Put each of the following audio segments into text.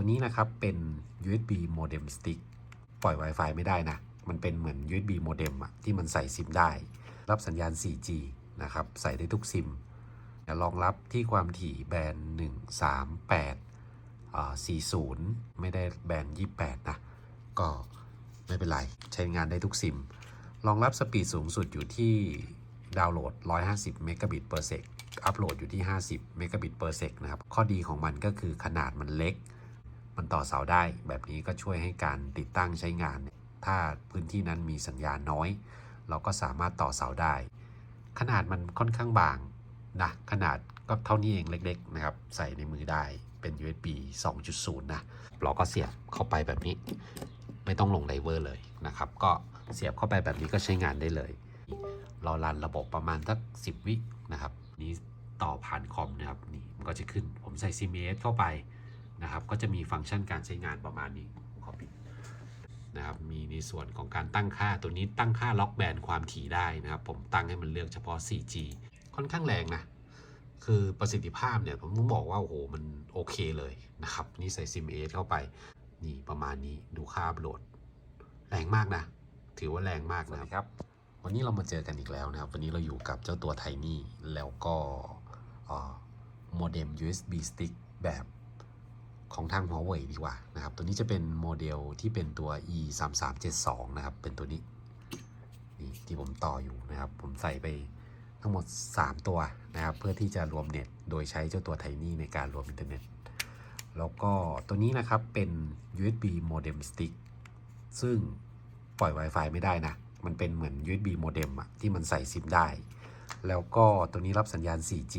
ตัวนี้นะครับเป็น USB modem stick ปล่อย Wi-Fi ไม่ได้นะ มันเป็นเหมือน USB modem อะที่มันใส่ซิมได้ รับสัญญาณ 4G นะครับ ใส่ได้ทุกซิมรองรับที่ความถี่แบน138อ่า40 ไม่ได้แบนด์ 28 นะ ก็ไม่เป็นไร ใช้งานได้ทุกซิม รองรับสปีดสูงสุดอยู่ที่ดาวน์โหลด 150 เมกะบิต per sec อัพโหลดอยู่ที่ 50 เมกะบิต per sec นะครับ ข้อดีของมันก็คือขนาดมันเล็ก มันต่อเสาได้ แบบนี้ก็ช่วยให้การติดตั้งใช้งาน ถ้าพื้นที่นั้นมีสัญญาณน้อย เราก็สามารถต่อเสาได้ ขนาดมันค่อนข้างบางนะขนาดก็เท่านี้เองเล็ก ๆ นะครับ ใส่ในมือได้เป็น USB 2.0 นะเราก็เสียบเข้าไปแบบนี้ ไม่ต้องลงไดเวอร์เลยนะครับ ก็เสียบเข้าไปแบบนี้ก็ใช้งานได้เลยรอรันระบบประมาณสัก 10 วินะครับ นี้ต่อผ่านคอมนะครับ นี่มันก็จะขึ้น ผมใส่ CMS เข้าไป นะครับ ก็จะมีฟังก์ชันการใช้งานประมาณนี้ขอปิดนะครับ มีในส่วนของการตั้งค่าตัวนี้ตั้งค่าล็อกแบนความถี่ได้นะครับ ผมตั้งให้มันเลือกเฉพาะ 4G ค่อนข้างแรงนะ คือประสิทธิภาพเนี่ยผมต้องบอกว่าโอ้โหมันโอเคเลยนะครับ นี่ใส่ CMS เข้าไป นี่ประมาณนี้ดูค่าอัพโหลด แรงมากนะ ถือว่าแรงมากนะครับ วันนี้เรามาเจอกันอีกแล้วนะครับ วันนี้เราอยู่กับเจ้าตัวไทนี่แล้วก็โมเด็ม USB stick แบบ ของทาง Huawei ดีกว่านะครับ ตัวนี้จะเป็นโมเดลที่เป็นตัว e 3 3 7 2นะครับ เป็นตัวนี้นี่ที่ผมต่ออยู่นะครับ ผมใส่ไปทั้งหมด 3 ตัวนะครับ เพื่อที่จะรวมเน็ต โดยใช้เจ้าตัวไทนี่ในการรวมอินเทอร์เน็ต แล้วก็ตัวนี้นะครับเป็น USB modem stick ซึ่งปล่อย Wi-Fi ไม่ได้นะ มันเป็นเหมือน USB modem อะที่มันใส่ซิมได้ แล้วก็ตัวนี้รับสัญญาณ 4G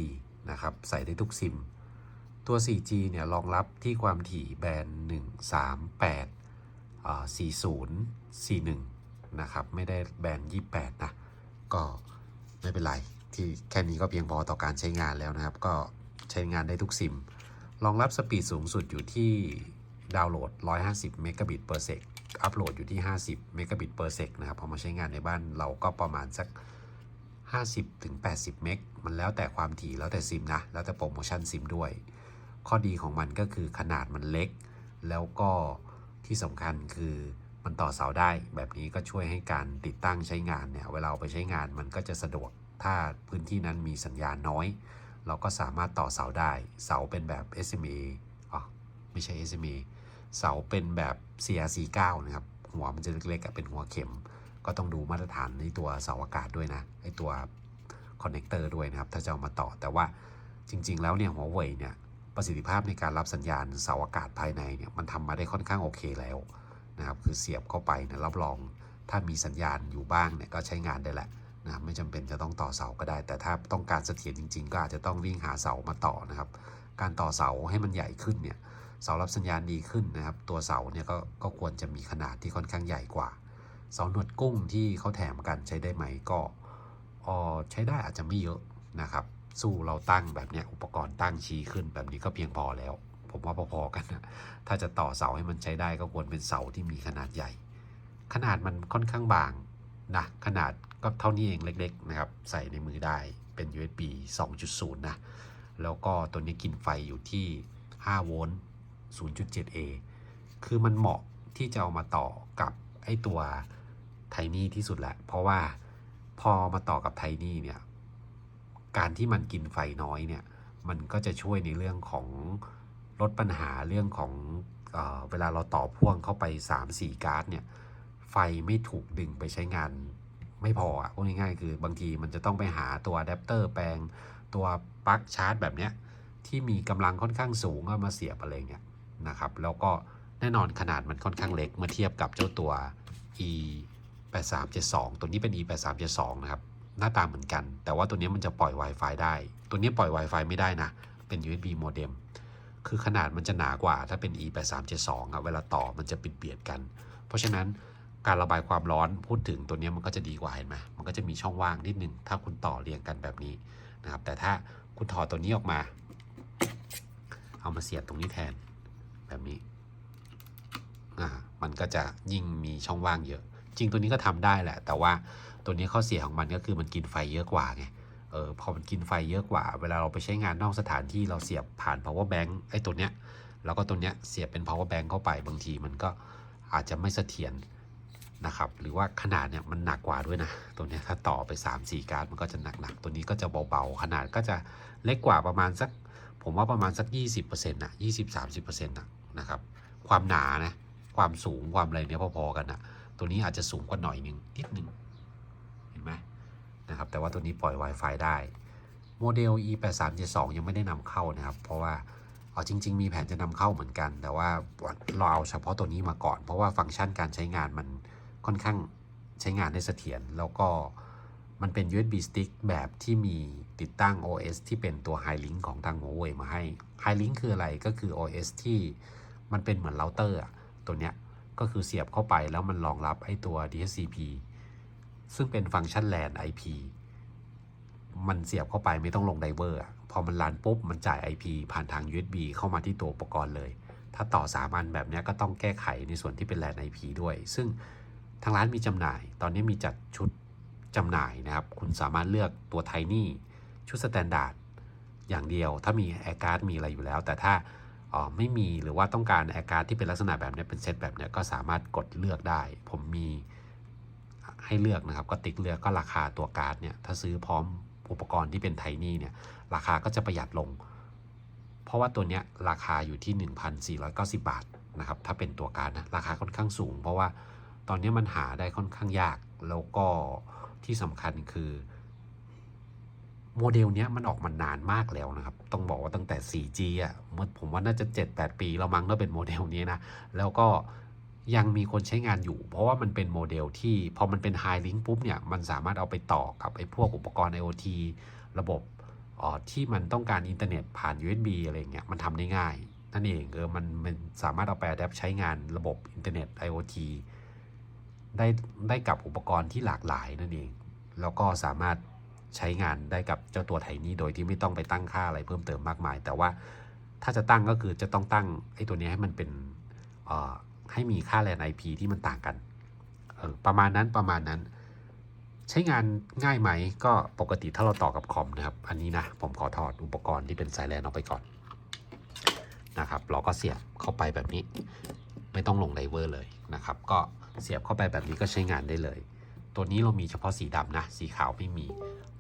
นะครับ ใส่ได้ทุกซิม ตัว 4G เนี่ยรองรับที่ความถี่แบน138อ่า40 41 นะครับ ไม่ได้แบนด์ 28 นะ ก็ไม่เป็นไร ที่แค่นี้ก็เพียงพอต่อการใช้งานแล้วนะครับ ก็ใช้งานได้ทุกซิม รองรับสปีดสูงสุดอยู่ที่ดาวน์โหลด 150 เมกะบิต per sec อัพโหลดอยู่ที่ 50 เมกะบิต per sec นะครับ พอมาใช้งานในบ้านเราก็ประมาณสัก 50ถึง80 เมก มันแล้วแต่ความถี่แล้วแต่ซิมนะ แล้วแต่โปรโมชั่นซิมด้วย ข้อดีของมันก็คือขนาดมันเล็ก แล้วก็ที่สำคัญคือมันต่อเสาได้ แบบนี้ก็ช่วยให้การติดตั้งใช้งานเนี่ยเวลาเอาไปใช้งานมันก็จะสะดวก ถ้าพื้นที่นั้นมีสัญญาณน้อย เราก็สามารถต่อเสาได้ เสาเป็นแบบ SMA อ๋อไม่ใช่ SMA เสาเป็นแบบ CRC9 นะครับ หัวมันจะเล็กๆเป็นหัวเข็ม ก็ต้องดูมาตรฐานในตัวเสาอากาศด้วยนะไอตัวคอนเนคเตอร์ด้วยนะครับ ถ้าจะเอามาต่อแต่ว่าจริง ๆ แล้วเนี่ยหัวเว่ยเนี่ย ประสิทธิภาพในการรับสัญญาณเสาอากาศภายในเนี่ยมันทำมาได้ค่อนข้างโอเคแล้วนะครับคือเสียบเข้าไปนี่ยรับรอง ถ้ามีสัญญาณอยู่บ้างเนี่ยก็ใช้งานได้แหละนะครับไม่จำเป็นจะต้องต่อเสาก็ได้ แต่ถ้าต้องการเสถียรจริง ๆ ก็อาจจะต้องวิ่งหาเสามาต่อนะครับ การต่อเสาให้มันใหญ่ขึ้นเนี่ยเสารับสัญญาณดีขึ้นนะครับ ตัวเสาเนี่ยก็ก็ควรจะมีขนาดที่ค่อนข้างใหญ่กว่าเสาหนวดกุ้งที่เขาแถมกันใช้ได้ไหมก็ออใช้ได้อาจจะไม่เยอะนะครับ สู้เราตั้งแบบนี้อุปกรณ์ตั้งชี้ขึ้นแบบนี้ก็เพียงพอแล้ว ผมว่าพอๆกันนะถ้าจะต่อเสาให้มันใช้ได้ก็ควรเป็นเสาที่มีขนาดใหญ่ ขนาดมันค่อนข้างบางนะขนาดก็เท่านี้เองเล็กๆนะครับใส่ในมือได้เป็น USB 2.0 นะ แล้วก็ตัวนี้กินไฟอยู่ที่ 5 โวลต์ 0.7A คือมันเหมาะที่จะเอามาต่อกับไอ้ตัวไทนี่ที่สุดแหละ เพราะว่าพอมาต่อกับไทนี่เนี่ย การที่มันกินไฟน้อยเนี่ย มันก็จะช่วยในเรื่องของลดปัญหาเรื่องของเออเวลาเราต่อพ่วงเข้าไป 3-4 การ์ดเนี่ย ไฟไม่ถูกดึงไปใช้งานไม่พออะพูดง่ายๆคือบางทีมันจะต้องไปหาตัวอะแดปเตอร์แปลงตัวปลั๊กชาร์จแบบเนี้ยที่มีกำลังค่อนข้างสูงเอามาเสียบอะไรเงี้ยนะครับ แล้วก็แน่นอนขนาดมันค่อนข้างเล็กเมื่อเทียบกับเจ้าตัว e 8 3 7 2ตัวนี้เป็น e 8 3 7 2นะครับ หน้าตาเหมือนกัน แต่ว่าตัวนี้มันจะปล่อย Wi-Fi ได้ ตัวนี้ปล่อย Wi-Fi ไม่ได้นะ เป็น USB modem คือขนาดมันจะหนากว่าถ้าเป็น e 8 3 7 2อะเวลาต่อมันจะปิดเบียดกัน เพราะฉะนั้นการระบายความร้อนพูดถึงตัวนี้มันก็จะดีกว่าเห็นไหมมันก็จะมีช่องว่างนิดนึง ถ้าคุณต่อเรียงกันแบบนี้นะครับ แต่ถ้าคุณถอดตัวนี้ออกมา เอามาเสียบตรงนี้แทนแบบนี้อ่ามันก็จะยิ่งมีช่องว่างเยอะ จริงตัวนี้ก็ทำได้แหละ แต่ว่าตัวนี้ข้อเสียของมันก็คือมันกินไฟเยอะกว่าไงเออพอมันกินไฟเยอะกว่า เวลาเราไปใช้งานนอกสถานที่เราเสียบผ่าน power bank ไอ้ตัวเนี้ยแล้วก็ตัวเนี้ยเสียบเป็น power bank เข้าไปบางทีมันก็อาจจะไม่เสถียรนะครับหรือว่าขนาดเนี่ยมันหนักกว่าด้วยนะ ตัวเนี้ยถ้าต่อไป 3-4 การ์ดมันก็จะหนักๆ ตัวนี้ก็จะเบาๆ ขนาดก็จะเล็กกว่าประมาณสัก ผมว่าประมาณสัก 20%นะ20-30%นะนะครับความหนานะความสูงความอะไรเนี้ยพอๆกันนะ ตัวนี้อาจจะสูงกว่าหน่อยหนึงนิดนึงเห็นไหมนะครับแต่ว่าตัวนี้ปล่อย Wi-Fi ได้ โมเดล e 8 3 7 2ยังไม่ได้นำเข้านะครับ เพราะว่าเอาจริง ๆ มีแผนจะนำเข้าเหมือนกัน แต่ว่าเราเอาเฉพาะตัวนี้มาก่อน เพราะว่าฟังก์ชันการใช้งานมันค่อนข้างใช้งานได้เสถียรแล้วก็มันเป็น USB stick แบบที่มีติดตั้ง OS ที่เป็นตัว High Link ของทาง Huawei มาให้ High Link คืออะไรก็คือ OS ที่มันเป็นเหมือนเราเตอร์ตัวเนี้ย ก็คือเสียบเข้าไปแล้วมันรองรับไอ้ตัว DHCP ซึ่งเป็นฟังก์ชัน LAN IP มันเสียบเข้าไปไม่ต้องลงไดเวอร์อะพอมันรันปุ๊บ มันจ่าย IP ผ่านทาง USB เข้ามาที่ตัวอุปกรณ์เลย ถ้าต่อสามอันแบบนี้ก็ต้องแก้ไขในส่วนที่เป็น LAN IP ด้วย ซึ่งทางร้านมีจำหน่าย ตอนนี้มีจัดชุดจำหน่ายนะครับ คุณสามารถเลือกตัวไทนี่ชุดสแตนดาร์ดอย่างเดียว ถ้ามีแอร์การ์ดมีอะไรอยู่แล้ว แต่ถ้า ไม่มีหรือว่าต้องการแอร์การ์ดที่เป็นลักษณะแบบนี้เป็นเซตแบบนี้ก็สามารถกดเลือกได้ ผมมีให้เลือกนะครับ ก็ติ๊กเลือกก็ราคาตัวการ์ดเนี่ยถ้าซื้อพร้อมอุปกรณ์ที่เป็นไทนี่เนี่ยราคาก็จะประหยัดลง เพราะว่าตัวเนี้ยราคาอยู่ที่ 1,490 บาทนะครับถ้าเป็นตัวการ์ดนะราคาค่อนข้างสูง เพราะว่าตอนนี้มันหาได้ค่อนข้างยากแล้วก็ที่สำคัญคือ โมเดลเนี้ยมันออกมานานมากแล้วนะครับ ต้องบอกว่าตั้งแต่ 4G อะเมื่อผมว่าน่าจะ 7-8 ปีแล้วมั้งถ้าเป็นโมเดลนี้นะ แล้วก็ยังมีคนใช้งานอยู่ เพราะว่ามันเป็นโมเดลที่พอมันเป็น High Link ปุ๊บเนี่ย มันสามารถเอาไปต่อกับไอ้พวกอุปกรณ์ IoT ระบบออที่มันต้องการอินเทอร์เน็ตผ่าน USB อะไรเงี้ย มันทำได้ง่าย นั่นเองเออมันมันสามารถเอาไปอัดแอปใช้งานระบบอินเทอร์เน็ต IoT ได้ได้กับอุปกรณ์ที่หลากหลายนั่นเอง แล้วก็สามารถ ใช้งานได้กับเจ้าตัวไทนี่โดยที่ไม่ต้องไปตั้งค่าอะไรเพิ่มเติมมากมาย แต่ว่าถ้าจะตั้งก็คือจะต้องตั้งไอ้ตัวนี้ให้มันเป็นให้มีค่าแลน IP ที่มันต่างกันออประมาณนั้นประมาณนั้น ใช้งานง่ายไหมก็ปกติถ้าเราต่อกับคอมนะครับ อันนี้นะผมขอถอดอุปกรณ์ที่เป็นสายแลนออกไปก่อนนะครับเราก็เสียบเข้าไปแบบนี้ ไม่ต้องลงไดเวอร์เลยนะครับ ก็เสียบเข้าไปแบบนี้ก็ใช้งานได้เลย ตัวนี้เรามีเฉพาะสีดำนะ สีขาวไม่มี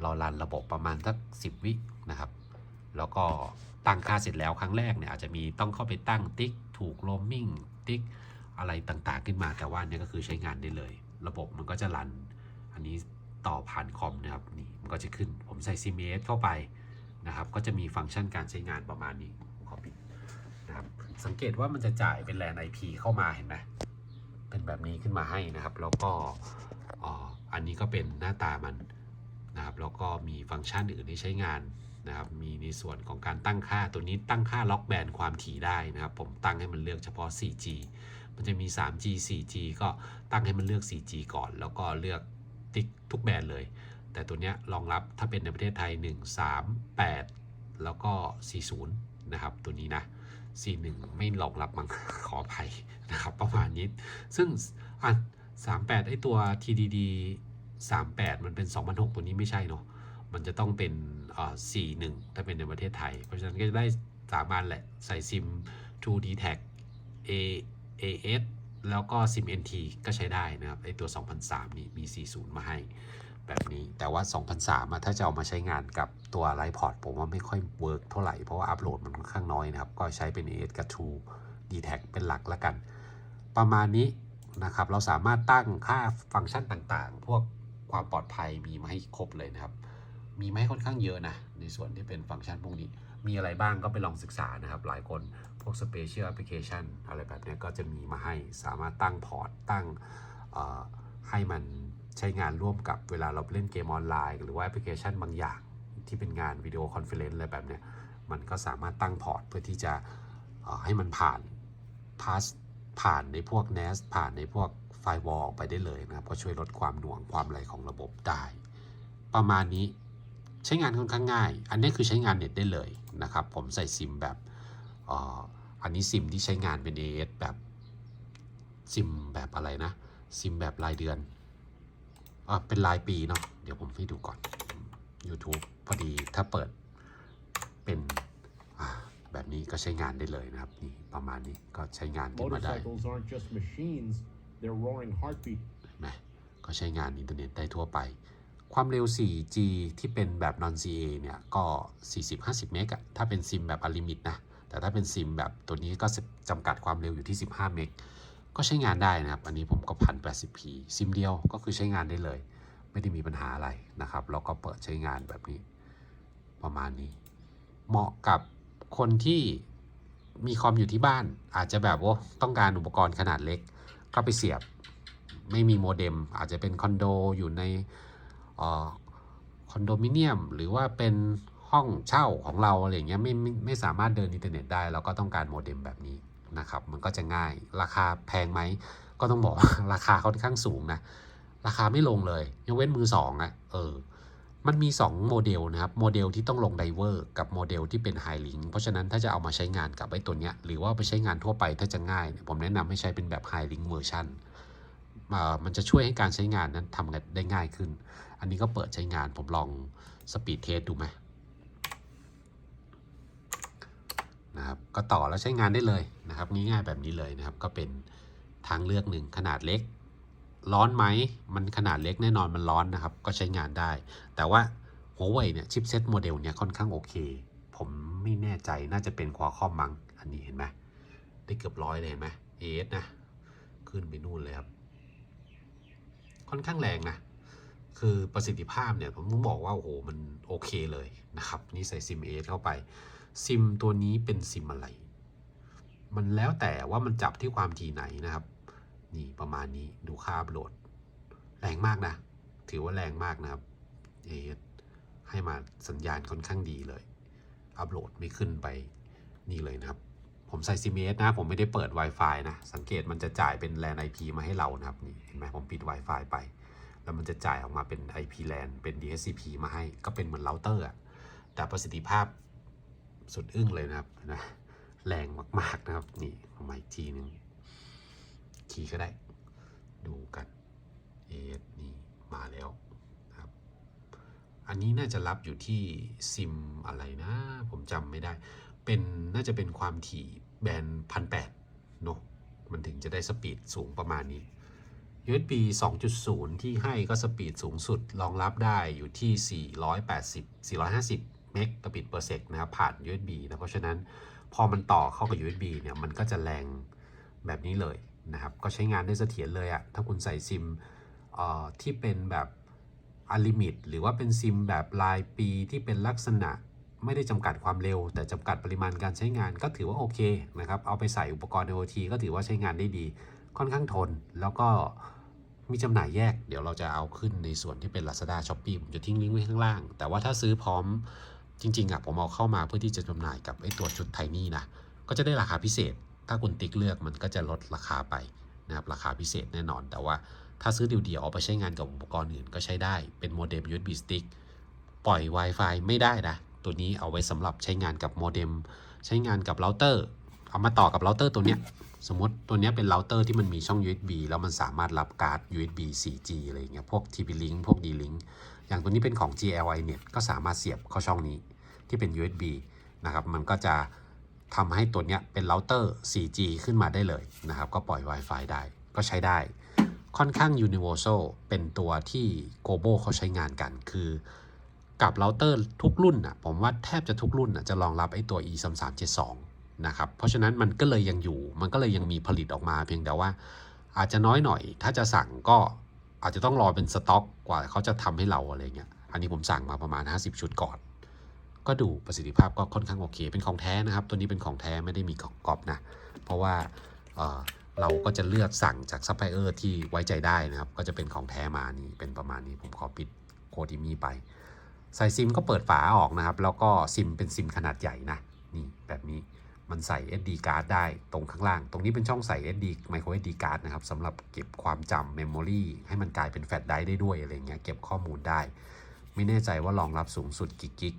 เรารันระบบประมาณสักสิบวินะครับ แล้วก็ตั้งค่าเสร็จแล้วครั้งแรกเนี่ยอาจจะมีต้องเข้าไปตั้งติ๊กถูกโรมมิ่งติ๊กอะไรต่างๆ ขึ้นมาแต่ว่าเนี่ยก็คือใช้งานได้เลย ระบบมันก็จะรัน อันนี้ต่อผ่านคอมนะครับนี่มันก็จะขึ้นผมใส่ CMS เข้าไปนะครับ ก็จะมีฟังก์ชันการใช้งานประมาณนี้ขอปิดนะครับสังเกตว่ามันจะจ่ายเป็นแลน IP เข้ามาเห็นไหมเป็นแบบนี้ขึ้นมาให้นะครับ แล้วก็อ่ออันนี้ก็เป็นหน้าตามัน นะครับแล้วก็มีฟังก์ชันอื่นที่ใช้งานนะครับมีในส่วนของการตั้งค่าตัวนี้ตั้งค่าล็อกแบนความถี่ได้นะครับ ผมตั้งให้มันเลือกเฉพาะ 4G มันจะมี 3G 4G ก็ตั้งให้มันเลือก 4G ก่อน แล้วก็เลือกติ๊กทุกแบนเลย แต่ตัวนี้รองรับถ้าเป็นในประเทศไทย 1 3 8 แล้วก็ 40 นะครับ ตัวนี้นะ41 ไม่รองรับมั้งขออภัยนะครับ ประมาณนี้ ซึ่งอะ38ไอตัว TDD 38 มันเป็น 2006 ตัวนี้ไม่ใช่เนาะ มันจะต้องเป็นเอ่อ41ถ้าเป็นในประเทศไทย เพราะฉะนั้นก็จะได้สามารถแหละ ใส่ซิม 2D t a c A AS แล้วก็ซิม NT ก็ใช้ได้นะครับไอตัว 2003 นี่มี 40 มาให้แบบนี้ แต่ว่า 2003อะถ้าจะเอามาใช้งานกับตัวไลพอร์ตผมว่าไม่ค่อยเวิร์กเท่าไหร่ เพราะว่าอัปโหลดมันค่อนข้างน้อยนะครับ ก็ใช้เป็น AS กับ True d t a c เป็นหลักละกัน ประมาณนี้นะครับ เราสามารถตั้งค่าฟังก์ชันต่างๆ พวก ความปลอดภัยมีมาให้ครบเลยนะครับ มีมาให้ค่อนข้างเยอะนะ ในส่วนที่เป็นฟังก์ชันพวกนี้ มีอะไรบ้างก็ไปลองศึกษานะครับ หลายคนพวก Special Application อะไรแบบนี้ก็จะมีมาให้สามารถตั้งพอร์ตตั้งให้มันใช้งานร่วมกับเวลาเราเล่นเกมออนไลน์ หรือว่าแอปพลิเคชันบางอย่างที่เป็นงานวิดีโอคอนเฟอเรนซ์อะไรแบบเนี้ยมันก็สามารถตั้งพอร์ตเพื่อที่จะให้มันผ่านพาสผ่านในพวก NAS ผ่านในพวก ไฟวอลออกไปได้เลยนะครับ ก็ช่วยลดความหน่วงความอะไรของระบบได้ ประมาณนี้ใช้งานค่อนข้างง่าย อันนี้คือใช้งานเน็ตได้เลยนะครับ ผมใส่ซิมแบบอออันนี้ซิมที่ใช้งานเป็น AS แบบซิมแบบอะไรนะ ซิมแบบรายเดือนอะเป็นรายปีเนาะเดี๋ยวผมให้ดูก่อน YouTube พอดีถ้าเปิดเป็นแบบนี้ก็ใช้งานได้เลยนะครับ นี่ประมาณนี้ก็ใช้งานขึ้นมาได้ Motorcycles aren't just machines, they're roaring heartbeat. นไหมก็ใช้งานอินเทอร์เน็ตได้ทั่วไป ความเร็ว 4G ที่เป็นแบบ non CA เนี่ย ก็ 40-50 เมกะถ้าเป็นซิมแบบอลิมิตนะ แต่ถ้าเป็นซิมแบบตัวนี้ก็จำกัดความเร็วอยู่ที่ 15 เมกก็ใช้งานได้นะครับ อันนี้ผมก็ 1080p ซิมเดียวก็คือใช้งานได้เลย ไม่ได้มีปัญหาอะไรนะครับ แล้วก็เปิดใช้งานแบบนี้ ประมาณนี้ เหมาะกับคนที่มีคอมอยู่ที่บ้าน อาจจะแบบว่าต้องการอุปกรณ์ขนาดเล็ก ก็ไปเสียบ ไม่มีโมเด็ม อาจจะเป็นคอนโดอยู่ในออคอนโดมิเนียม หรือว่าเป็นห้องเช่าของเราอะไรอย่างเงี้ยไม่ไม่ไม่สามารถเดินอินเทอร์เน็ตได้เราก็ต้องการโมเด็มแบบนี้นะครับมันก็จะง่ายราคาแพงไหมก็ต้องบอกว่าราคาค่อนข้างสูงนะราคาไม่ลงเลยยกเว้นมือสองอะเออ มันมี 2 โมเดลนะครับ โมเดลที่ต้องลงไดเวอร์กับโมเดลที่เป็นไฮลิงเพราะฉะนั้นถ้าจะเอามาใช้งานกับไอ้ตัวเนี้ยหรือว่าไปใช้งานทั่วไปถ้าจะง่ายเนี่ยผมแนะนำให้ใช้เป็นแบบไฮลิงเวอร์ชันมันจะช่วยให้การใช้งานนั้นทำได้ง่ายขึ้น อันนี้ก็เปิดใช้งานผมลองสปีดเทสดูไหมนะครับก็ต่อแล้วใช้งานได้เลยนะครับง่ายๆแบบนี้เลยนะครับ ก็เป็นทางเลือกหนึ่งขนาดเล็ก ร้อนไหม มันขนาดเล็กแน่นอนมันร้อนนะครับ ก็ใช้งานได้ แต่ว่าหัวเว่ยเนี่ยชิปเซ็ตโมเดลเนี่ยค่อนข้างโอเค ผมไม่แน่ใจน่าจะเป็นควาคอมมัง อันนี้เห็นไหมได้เกือบร้อยเลยเห็นไหมเอสนะ ขึ้นไปนู่นเลยครับ ค่อนข้างแรงนะ คือประสิทธิภาพเนี่ยผมต้องบอกว่า โอ้โห มันโอเคเลยนะครับ นี่ใส่ซิมเอสเข้าไป ซิมตัวนี้เป็นซิมอะไร มันแล้วแต่ว่ามันจับที่ความถี่ไหนนะครับ นี่ประมาณนี้ดูค่าอัพโหลด แรงมากนะ ถือว่าแรงมากนะครับเอให้มาสัญญาณค่อนข้างดีเลย อัพโหลดไม่ขึ้นไปนี่เลยนะครับ ผมใส่ CMS นะ ผมไม่ได้เปิด Wi-Fi นะ สังเกตมันจะจ่ายเป็น LAN IP มาให้เรานะครับนี่เห็นไหมผมปิด Wi-Fi ไป แล้วมันจะจ่ายออกมาเป็น IP LAN เป็น DHCP มาให้ก็เป็นเหมือนเราเตอร์แต่ประสิทธิภาพสุดอึ้งเลยนะครับนะแรงมาก ๆ นะครับ นี่เอามาอีกทีนึง คีย์ก็ได้ ดูกันเอสนี่มาแล้วครับ อันนี้น่าจะรับอยู่ที่ซิมอะไรนะ ผมจำไม่ได้ เป็นน่าจะเป็นความถี่แบนพันแปดเนอะมันถึงจะได้สปีดสูงประมาณนี้ USB 2.0 ที่ให้ก็สปีดสูงสุดรองรับได้อยู่ที่ 480 450 เมกะบิตเปอร์เซกนะครับผ่าน USB นะ เพราะฉะนั้นพอมันต่อเข้ากับ USB เนี่ย มันก็จะแรงแบบนี้เลย นะครับก็ใช้งานได้เสถียรเลยอะถ้าคุณใส่ซิมที่เป็นแบบอลิมิตหรือว่าเป็นซิมแบบรายปีที่เป็นลักษณะไม่ได้จำกัดความเร็ว แต่จำกัดปริมาณการใช้งานก็ถือว่าโอเคนะครับเอาไปใส่อุปกรณ์ IoT ก็ถือว่าใช้งานได้ดี ค่อนข้างทน แล้วก็มีจำหน่ายแยก เดี๋ยวเราจะเอาขึ้นในส่วนที่เป็น Lazada Shopee ผมจะทิ้งลิงก์ไว้ข้างล่าง แต่ว่าถ้าซื้อพร้อมจริงๆอะผมเอาเข้ามาเพื่อที่จะจำหน่ายกับไอ้ตัวชุดไทนี่นะก็จะได้ราคาพิเศษ ถ้าคุณติ๊กเลือกมันก็จะลดราคาไปนะครับราคาพิเศษแน่นอน แต่ว่าถ้าซื้อเดี่ยวๆเอาไปใช้งานกับอุปกรณ์อื่นก็ใช้ได้เป็นโมเด็ม USB stick ปล่อย Wi-Fi ไม่ได้นะ ตัวนี้เอาไว้สำหรับใช้งานกับโมเด็ม ใช้งานกับเราเตอร์ เอามาต่อกับเราเตอร์ตัวเนี้ยสมมติตัวเนี้ยเป็นเราเตอร์ที่มันมีช่อง USB แล้วมันสามารถรับการ์ด USB 4G อะไรเงี้ย พวก TP-Link พวก D-Link อย่างตัวนี้เป็นของ GLINet ก็สามารถเสียบเข้าช่องนี้ที่เป็น USB นะครับ มันก็จะ ทำให้ตัวเนี้ยเป็นเราเตอร์ 4G ขึ้นมาได้เลยนะครับ ก็ปล่อย Wi-Fi ได้ ก็ใช้ได้ ค่อนข้าง universal เป็นตัวที่ Gobo เขาใช้งานกัน คือกับเราเตอร์ทุกรุ่นอะ ผมว่าแทบจะทุกรุ่นอะจะรองรับไอ้ตัว e 3 3 7 2นะครับ เพราะฉะนั้นมันก็เลยยังอยู่ มันก็เลยยังมีผลิตออกมาเพียงแต่ว่า อาจจะน้อยหน่อย ถ้าจะสั่งก็อาจจะต้องรอเป็นสต็อก กว่าเขาจะทำให้เราอะไรเงี้ย อันนี้ผมสั่งมาประมาณ 50 ชุดก่อน ก็ดูประสิทธิภาพก็ค่อนข้างโอเค เป็นของแท้นะครับ ตัวนี้เป็นของแท้ไม่ได้มีกรอบนะ เพราะว่าเเราก็จะเลือกสั่งจากซัพพลายเออร์ที่ไว้ใจได้นะครับ ก็จะเป็นของแท้มานี่เป็นประมาณนี้ ผมขอปิดโคดิมีไป ใส่ซิมก็เปิดฝาออกนะครับ แล้วก็ซิมเป็นซิมขนาดใหญ่นะ นี่แบบนี้ มันใส่ SD card ได้ตรงข้างล่าง ตรงนี้เป็นช่องใส่ SD micro SD card นะครับสำหรับเก็บความจำ memory ให้มันกลายเป็นแฟลชไดร์ได้ด้วยอะไรเงี้ย เก็บข้อมูลได้ ไม่แน่ใจว่ารองรับสูงสุดกี่กิก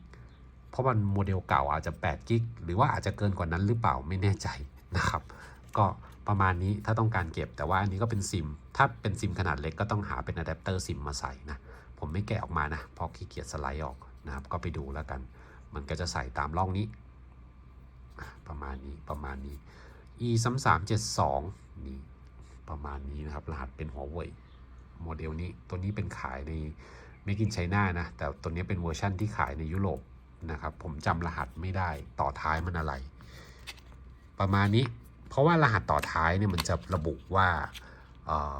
เพราะมันโมเดลเก่าอาจจะ8กิกหรือว่าอาจจะเกินกว่านั้นหรือเปล่าไม่แน่ใจนะครับ ก็ประมาณนี้ถ้าต้องการเก็บแต่ว่าอันนี้ก็เป็นซิม ถ้าเป็นซิมขนาดเล็กก็ต้องหาเป็นอะแดปเตอร์ซิมมาใส่นะ ผมไม่แกะออกมานะเพราะขี้เกียจสไลด์ออกนะครับ ก็ไปดูแล้วกัน มันก็จะใส่ตามร่องนี้ ประมาณนี้ประมาณนี้ e 3 3 7 2นี่ประมาณนี้นะครับ รหัสเป็นหัวเว่ยโมเดลนี้ตัวนี้เป็นขายใน Make in China นะ แต่ตัวนี้เป็นเวอร์ชั่นที่ขายในยุโรป นะครับ ผมจำรหัสไม่ได้ต่อท้ายมันอะไร ประมาณนี้ เพราะว่ารหัสต่อท้ายเนี่ยมันจะระบุว่าเออ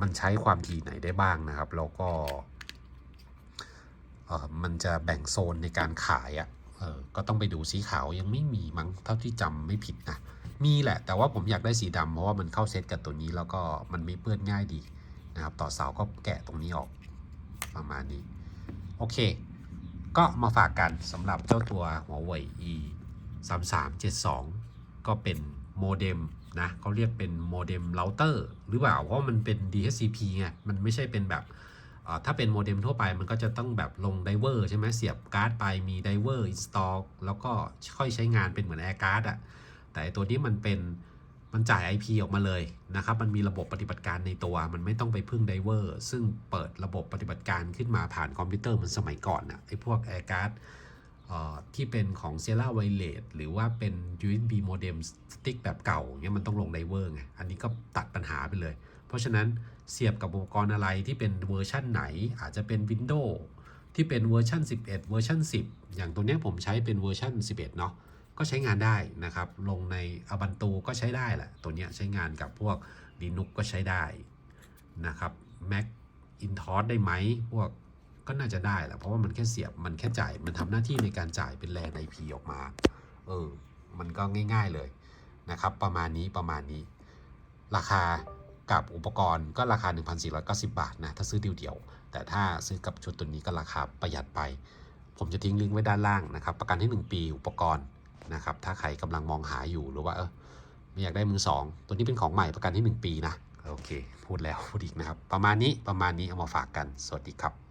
มันใช้ความถี่ไหนได้บ้างนะครับ แล้วก็เออมันจะแบ่งโซนในการขายอะ่ะเออก็ต้องไปดูสีขาวยังไม่มีมั้งเท่าที่จำไม่ผิดนะมีแหละ แต่ว่าผมอยากได้สีดำเพราะว่ามันเข้าเซตกับตัวนี้แล้วก็มันไม่เปื้อนง่ายดีนะครับ ต่อเสาก็แกะตรงนี้ออกประมาณนี้ โอเค ก็มาฝากกันสำหรับเจ้าตัวหัวเว่ย e 3 3 7 2 ก็เป็นโมเด็มนะเขาเรียกเป็นโมเด็มเราเตอร์หรือเปล่า เพราะมันเป็น DHCP ไงมันไม่ใช่เป็นแบบถ้าเป็นโมเด็มทั่วไปมันก็จะต้องแบบลงไดเวอร์ใช่ไหมเสียบการ์ดไปมีไดเวอร์อินสตอลแล้วก็ค่อยใช้งานเป็นเหมือนแอร์การ์ดอะแต่ตัวนี้มันเป็น มันจ่าย IP ออกมาเลยนะครับ มันมีระบบปฏิบัติการในตัว มันไม่ต้องไปพึ่งไดเวอร์ ซึ่งเปิดระบบปฏิบัติการขึ้นมาผ่านคอมพิวเตอร์เหมันสมัยก่อนอะไอ้พวกแอร์การ์ดที่เป็นของ Sierra Wireless หรือว่าเป็น USB modem stick แบบเก่าเงี้ยมันต้องลงไดเวอร์ไง อันนี้ก็ตัดปัญหาไปเลย เพราะฉะนั้นเสียบกับอุปกรณ์อะไรที่เป็นเวอร์ชั่นไหน อาจจะเป็น Windows ที่เป็นเวอร์ชัน11 เวอร์ชัน10 อย่างตัวเนี้ยผมใช้เป็นเวอร์ชัน11 เนาะ ก็ใช้งานได้นะครับ ลงใน Ubuntu ก็ใช้ได้แหละ ตัวเนี้ยใช้งานกับพวก Linux ก็ใช้ได้นะครับ Mac Intos ได้ไหมพวกก็น่าจะได้แหละเพราะว่ามันแค่เสียบมันแค่จ่าย มันทำหน้าที่ในการจ่ายเป็นแลน IP ออกมา เออ มันก็ง่าย ๆเลยนะครับ ประมาณนี้ประมาณนี้ ราคากับอุปกรณ์ก็ราคา 1,490 บาทนะ ถ้าซื้อเดียวๆแต่ถ้าซื้อกับชุดตัวนี้ก็ราคาประหยัดไป ผมจะทิ้งลิงก์ไว้ด้านล่างนะครับ ประกันให้1ปีอุปกรณ์ นะครับ ถ้าใครกำลังมองหาอยู่หรือว่าเออไม่อยากได้มือสองตัวนี้เป็นของใหม่ประกันที่ 1 ปีนะ โอเค พูดแล้วพูดอีกนะครับ ประมาณนี้ประมาณนี้เอามาฝากกัน สวัสดีครับ